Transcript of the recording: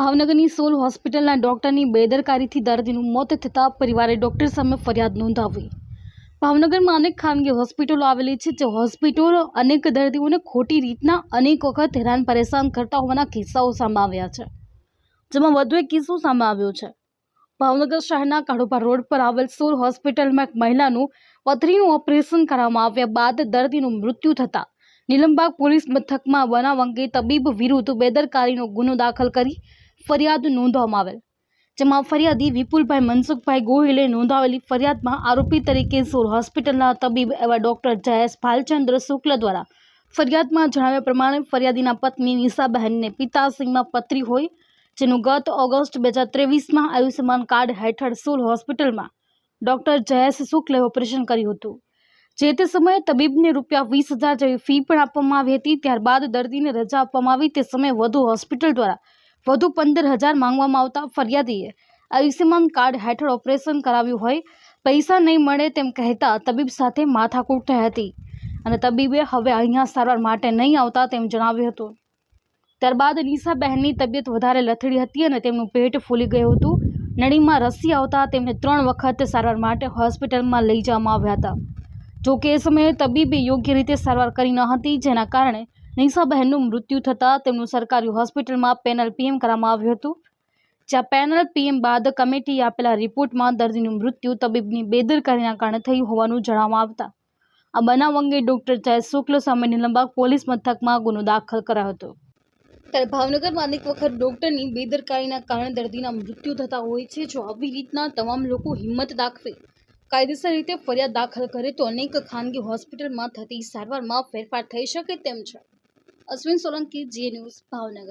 ભાવનગરની સોલ હોસ્પિટલના ડોક્ટરની બેદરકારીથી દર્દીનું મોત થતાં પરિવારે ડોક્ટર સામે ફરિયાદ નોંધાવી. ભાવનગરમાં અનેક ખાનગી હોસ્પિટલો આવેલી છે, જે હોસ્પિટલો અનેક દર્દીઓને ખોટી રીતના અનેક વખત હેરાન પરેશાન કરતા હોવાના કિસ્સાઓ સામે આવ્યા છે, જેમાં વધુ એક કિસ્સો સામે આવ્યો છે. ભાવનગર શહેરના કાળુપા રોડ પર આવેલ સોલ હોસ્પિટલમાં એક મહિલાનું પથરીનું ઓપરેશન કરવામાં આવ્યા બાદ દર્દીનું મૃત્યુ થતાં નીલમબાગ પોલીસ મથકમાં બનાવ અંગે તબીબ વિરુદ્ધ બેદરકારીનો ગુનો દાખલ કરી ફરિયાદ નોંધવામાં આવેલ, જેમાં ફરિયાદી વિપુલભાઈ મનસુખભાઈ ગોહિલે નોંધાવેલી ફરિયાદમાં આરોપી તરીકે સોલ હોસ્પિટલના તબીબ એવા ડોક્ટર જયેશ ભાલચંદ્ર શુક્લ દ્વારા ફરિયાદમાં જણાવ્યા પ્રમાણે ફરિયાદીના પત્ની નિશાબહેનને પિતાસિંહમાં પત્રી હોય, જેનું ગત ઓગસ્ટ બે હજાર ત્રેવીસમાં આયુષ્યમાન કાર્ડ હેઠળ સોલ હોસ્પિટલમાં ડોક્ટર જયેશ શુક્લે ઓપરેશન કર્યું હતું. જે તે સમયે તબીબને રૂપિયા વીસ હજાર જેવી ફી પણ આપવામાં આવી હતી, ત્યારબાદ દર્દીને રજા આપવામાં આવી, તે સમયે વધુ હોસ્પિટલ દ્વારા વધુ પંદર હજાર માંગવામાં આવતા ફરિયાદીએ આયુષ્યમાન કાર્ડ હેઠળ ઓપરેશન કરાવ્યું હોય, પૈસા નહીં મળે તેમ કહેતા તબીબ સાથે માથાકૂટ થઈ હતી. અને તબીબે હવે અહીંયા સારવાર માટે નહીં આવતા તેમ જણાવ્યું હતું. ત્યારબાદ નિશાબહેનની તબિયત વધારે લથડી હતી અને તેમનું પેટ ફૂલી ગયું હતું. નળીમાં રસી આવતા તેમને ત્રણ વખત સારવાર માટે હોસ્પિટલમાં લઈ જવામાં આવ્યા હતા. જો કે એ સમયે તબીબે યોગ્ય રીતે સારવાર કરી ન હતી, જેના કારણે નિશાબહેનનું મૃત્યુ થતાં તેમનું સરકારી હોસ્પિટલમાં પેનલ પીએમ કરવામાં આવ્યું હતું. જ્યાં પેનલ પીએમ બાદ કમિટીએ આપેલા રિપોર્ટમાં દર્દીનું મૃત્યુ તબીબની બેદરકારીના કારણે થયું હોવાનું જણાવવામાં આવતા. આ બનાવ અંગે ડોક્ટર જય શુક્લ સામે નિલંબાગ પોલીસ મથકમાં ગુનો દાખલ કરાયો હતો. ત્યારે ભાવનગરમાં અનેક વખત ડોક્ટરની બેદરકારીના કારણે દર્દીના મૃત્યુ થતા હોય છે. જો આવી રીતના તમામ લોકો હિંમત દાખવે, કાયદેસર રીતે ફરિયાદ દાખલ કરે તો અનેક ખાનગી હોસ્પિટલમાં થતી સારવારમાં ફેરફાર થઈ શકે તેમ છે. Ashwin Solanki Zee News Bhavnagar.